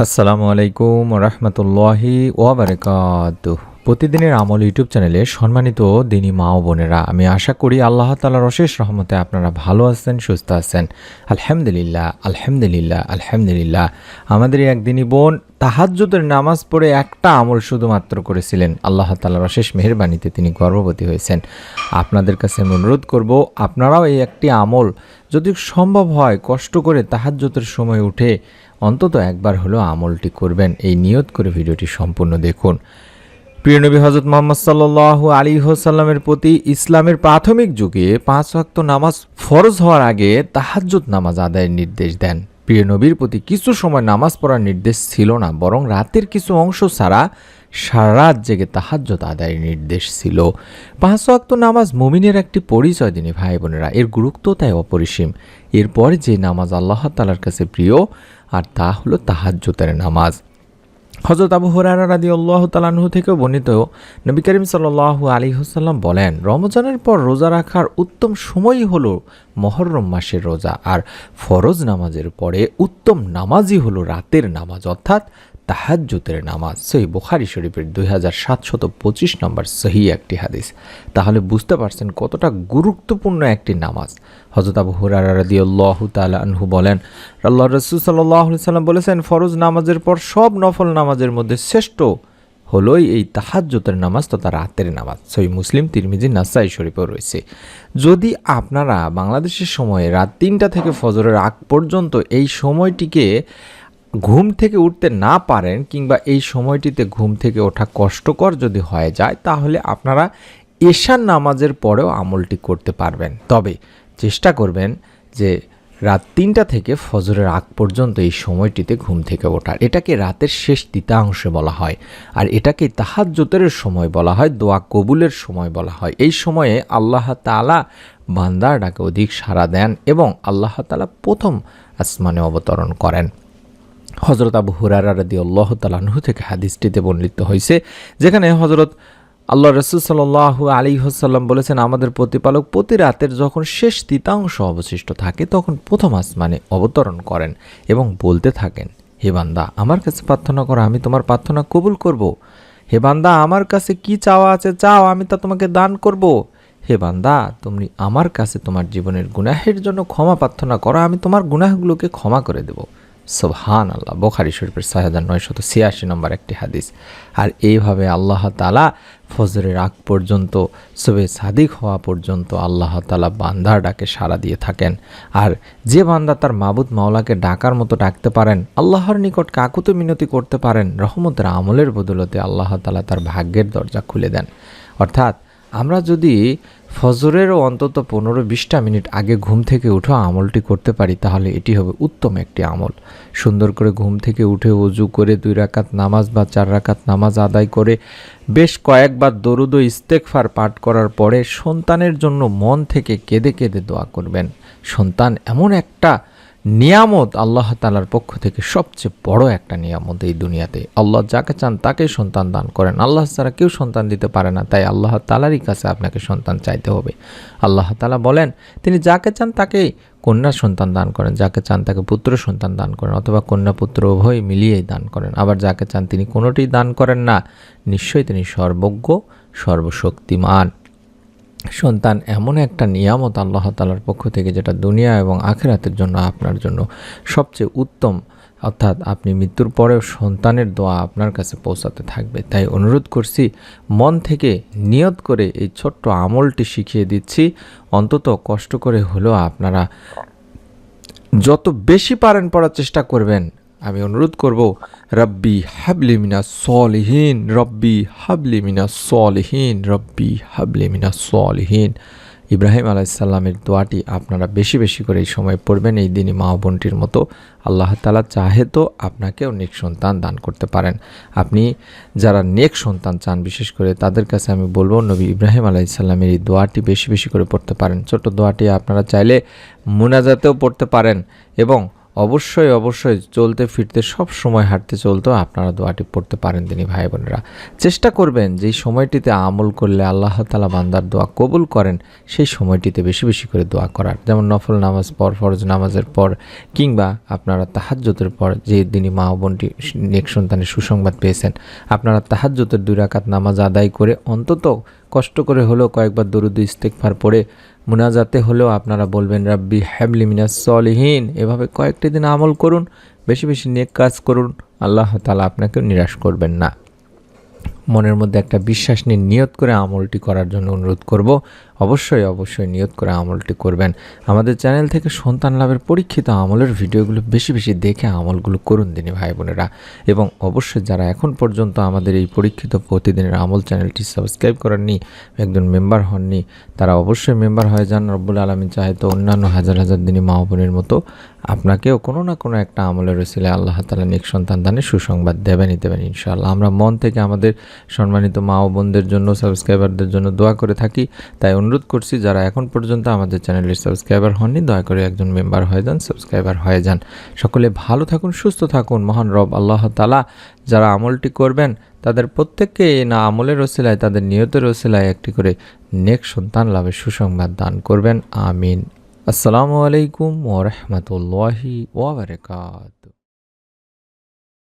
আসসালামু আলাইকুম রহমতুল্লাহি ওয়াবারকাত প্রতিদিনের আমল ইউটিউব চ্যানেলে সম্মানিত দিনী মা ও বোনেরা, আমি আশা করি আল্লাহ তালার অশেষ রহমতে আপনারা ভালো আছেন, সুস্থ আছেন। আলহামদুলিল্লাহ আলহামদুলিল্লাহ আলহামদুলিল্লাহ। আমাদের এই একদিনই বোন তাহাজ্জুদের নামাজ পড়ে একটা আমল শুধুমাত্র করেছিলেন। আল্লাহ তালার অশেষ মেহরবানিতে তিনি গর্ভবতী হয়েছেন। আপনাদের কাছে আমি অনুরোধ করব, আপনারাও এই একটি আমল যদি সম্ভব হয়, কষ্ট করে তাহাজ্জুদের সময় উঠে অন্তত একবার হলেও আমলটি করবেন। এই নিয়ত করে ভিডিওটি সম্পূর্ণ দেখুন। প্রিয়নবী হজরত মোহাম্মদ সাল্লাহ আলী হোসাল্লামের প্রতি ইসলামের প্রাথমিক যুগে পাঁচ ওয়াক্ত নামাজ ফরজ হওয়ার আগে তাহাজ্জুদ নামাজ আদায়ের নির্দেশ দেন। প্রিয় নবীর প্রতি কিছু সময় নামাজ পড়ার নির্দেশ ছিল না, বরং রাতের কিছু অংশ ছাড়া সারা রাত জেগে তাহাজ্জুদ আদায়ের নির্দেশ ছিল। পাঁচ অক্ত নামাজ মুমিনের একটি পরিচয় দিনী ভাই বোনেরা, এর গুরুত্ব তাই অপরিসীম। এরপর যে নামাজ আল্লাহ তালার কাছে প্রিয়, আর তা হলো তাহাজ্জুদের নামাজ। হজরত আবু হুরারা রাদি আল্লাহ তালাহু থেকেও বর্ণিত, নবী করিম সাল আলী হুসাল্লাম বলেন, রমজানের পর রোজা রাখার উত্তম সময়ই হল মহরম মাসের রোজা, আর ফরজ নামাজের পরে উত্তম নামাজই হলো রাতের নামাজ, অর্থাৎ তাহাজ্জুতের নামাজ। সহি বুখারি শরীফের দুই হাজার সাতশত পঁচিশ নম্বর সহি একটি হাদিস। তাহলে বুঝতে পারছেন কতটা গুরুত্বপূর্ণ একটি নামাজ। হজরত আবু হুরারা রাদিয়াল্লাহ তাআলা আনহু বলেন আল্লাহ রসুল সাল্লাহ সাল্লাম বলেছেন, ফরজ নামাজের পর সব নফল নামাজের মধ্যে শ্রেষ্ঠ হলোই এই তাহাজ্জুতের নামাজ তথা রাতের নামাজ। সই মুসলিম, তিরমিজি, নাসাই শরীফেও রয়েছে। যদি আপনারা বাংলাদেশের সময়ে রাত তিনটা থেকে ফজরের আগ পর্যন্ত এই সময়টিকে ঘুম থেকে উঠতে না পারেন কিংবা এই সময়টিতে ঘুম থেকে ওঠা কষ্টকর যদি হয়ে যায়, তাহলে আপনারা এশার নামাজের পরেও আমলটি করতে পারবেন। তবে চেষ্টা করবেন যে রাত তিনটা থেকে ফজরের আগ পর্যন্ত এই সময়টিতে ঘুম থেকে ওঠার। এটাকে রাতের শেষ তৃতীয়াংশে বলা হয়, আর এটাকে তাহাজ্জুতের সময় বলা হয়, দোয়া কবুলের সময় বলা হয়। এই সময়ে আল্লাহ তালা বান্দার ডাকে অধিক সাড়া দেন এবং আল্লাহ তালা প্রথম আসমানে অবতরণ করেন। হজরত আবু হুরারা রাদি আল্লাহ তালাহু থেকে হাদিসটিতে বর্ণিত হয়েছে, যেখানে হজরত আল্লাহ রসুল আলী হাসাল্লাম বলেছেন, আমাদের প্রতিপালক প্রতি রাতের যখন শেষ তৃতাংশ অবশিষ্ট থাকে, তখন প্রথম আসমানে অবতরণ করেন এবং বলতে থাকেন, হে বান্দা, আমার কাছে প্রার্থনা করো, আমি তোমার প্রার্থনা কবুল করব। হে বান্দা, আমার কাছে কি চাওয়া আছে চাও, আমি তা তোমাকে দান করব। হে বান্দা, তুমি আমার কাছে তোমার জীবনের গুনাহের জন্য ক্ষমা প্রার্থনা করো, আমি তোমার গুনাহগুলোকে ক্ষমা করে দেবো সোহান আল্লাহ বোখারি শরীফের ছয় হাজার নয়শত ছিয়াশি নম্বর একটি হাদিস। আর এইভাবে আল্লাহ তালা ফজরের আগ পর্যন্ত সবে সাদিক হওয়া পর্যন্ত আল্লাহ তালা বান্দার ডাকে সাড়া দিয়ে থাকেন। আর যে বান্দা তার মাবুদ মাওলাকে ডাকার মতো ডাকতে পারেন, আল্লাহর নিকট কাকুত মিনতি করতে পারেন, রহমতের আমলের বদলতে আল্লাহ তালা তার ভাগ্যের দরজা খুলে দেন। অর্থাৎ আমরা যদি ফজরেরও অন্তত পনেরো বিশটা মিনিট আগে ঘুম থেকে উঠে, আমলটি করতে পারি, তাহলে এটি হবে উত্তম একটি আমল। সুন্দর করে ঘুম থেকে উঠে উজু করে দুই রাকাত নামাজ বা চার রাকাত নামাজ আদায় করে বেশ কয়েকবার দরুদ ইস্তেকফার পাঠ করার পরে সন্তানের জন্য মন থেকে কেঁদে কেঁদে দোয়া করবেন। সন্তান এমন একটা নিয়ামত আল্লাহ তালার পক্ষ থেকে সবচেয়ে বড় একটা নিয়ামত এই দুনিয়াতে। আল্লাহ যাকে চান তাকে সন্তান দান করেন। আল্লাহ ছাড়া কেউ সন্তান দিতে পারে না, তাই আল্লাহ তালারই কাছে আপনাকে সন্তান চাইতে হবে। আল্লাহ তালা বলেন, তিনি যাকে চান তাকে কন্যা সন্তান দান করেন, যাকে চান তাকে পুত্র সন্তান দান করেন, অথবা কন্যা পুত্র উভয় মিলিয়েই দান করেন। আবার যাকে চান তিনি কোনোটি দান করেন না, নিশ্চয়ই তিনি সর্বজ্ঞ, সর্বশক্তিমান। সন্তান, এমন একটা নিয়ামত আল্লাহ তালার পক্ষ থেকে যেটা দুনিয়া এবং আখেরাতের জন্য আপনার জন্য সবচেয়ে উত্তম। অর্থাৎ আপনি মৃত্যুর পরেও সন্তানের দোয়া আপনার কাছে পৌঁছাতে থাকবে। তাই অনুরোধ করছি, মন থেকে নিয়ত করে এই ছোট্ট আমলটি শিখিয়ে দিচ্ছি। অন্তত কষ্ট করে হলেও আপনারা যত বেশি পারেন পড়ার চেষ্টা করবেন। আমি অনুরোধ করব, রব্বি হাবলি মিনা সলিহীন, রব্বি হাবলি মিনা সলিহীন, রব্বি হাবলি মিনা সলিহীন। ইব্রাহিম আলাইসাল্লামের দোয়াটি আপনারা বেশি বেশি করে এই সময় পড়বেন, এই দিনই মা বোনটির মতো আল্লাহ তালা চাহে তো আপনাকেও নেক সন্তান দান করতে পারেন। আপনি যারা নেক সন্তান চান, বিশেষ করে তাদের কাছে আমি বলব, নবী ইব্রাহিম আলাইসাল্লামের এই দোয়াটি বেশি বেশি করে পড়তে পারেন। ছোট দোয়াটি আপনারা চাইলে মোনাজাতেও পড়তে পারেন এবং অবশ্যই অবশ্যই চলতে, ফিরতে, সব সময় হাঁটতে চলতো আপনারা দোয়াটি পড়তে পারেন তিনি ভাই বোনেরা। চেষ্টা করবেন, যেই সময়টিতে আমল করলে আল্লাহ তালা বান্দার দোয়া কবুল করেন, সেই সময়টিতে বেশি বেশি করে দোয়া করার। যেমন নফল নামাজ পর, ফরজ নামাজের পর, কিংবা আপনারা তাহাজ্জতের পর, যে দিনই মা বোনটি নেক সন্তানের সুসংবাদ পেয়েছেন, আপনারা তাহাজ্জতের দুই রাকাত নামাজ আদায় করে অন্তত কষ্ট করে হলেও কয়েকবার দরুদ ইস্তেকফার পড়ে মুনাজাতে হলেও আপনারা বলবেন, রাব্বি হ্যাবলি মিনাস সলিহীন। এভাবে কয়েকটি দিন আমল করুন, বেশি বেশি নেক কাজ করুন, আল্লাহ তালা আপনাকে নিরাশ করবেন না। মনের মধ্যে একটা বিশ্বাস নিয়ে নিয়ত করে আমলটি করার জন্য অনুরোধ করব। অবশ্যই অবশ্যই নিয়ত করে আমলটি করবেন। আমাদের চ্যানেল থেকে সন্তান লাভের পরীক্ষিত আমলের ভিডিওগুলো বেশি বেশি দেখে আমলগুলো করুন দিনী ভাই বোনেরা। এবং অবশ্যই যারা এখন পর্যন্ত আমাদের এই পরীক্ষিত প্রতিদিনের আমল চ্যানেলটি সাবস্ক্রাইব করেননি, একজন মেম্বার হননি, তারা অবশ্যই মেম্বার হয়ে যান। রব্বুল আলমী চাহে তো অন্যান্য হাজার হাজার দিনই মা বোনের মতো আপনাকেও কোনো না কোনো একটা আমলের রসিলে আল্লাহ তালা নেক সন্তান দানের সুসংবাদ দেবেনই দেবেন ইনশাআল্লাহ। আমরা মন থেকে আমাদের সম্মানিত মা ও বোনদের জন্য, সাবস্ক্রাইবারদের জন্য দোয়া করে থাকি। তাই অনুরোধ করছি, যারা এখন পর্যন্ত আমাদের চ্যানেলের সাবস্ক্রাইবার হননি, দয়া করে একজন মেম্বার হয়ে যান, সাবস্ক্রাইবার হয়ে যান। সকলে ভালো থাকুন, সুস্থ থাকুন, মহান রব আল্লাহ তালা যারা আমলটি করবেন, তাদের প্রত্যেককে না আমলের রসিলায় তাদের নিয়তের রসিলায় একটি করে নেক সন্তান লাভের সুসংবাদ দান করবেন। আমিন। আসসালামু আলাইকুম ওরহমতুল্লাহি ওবরকাত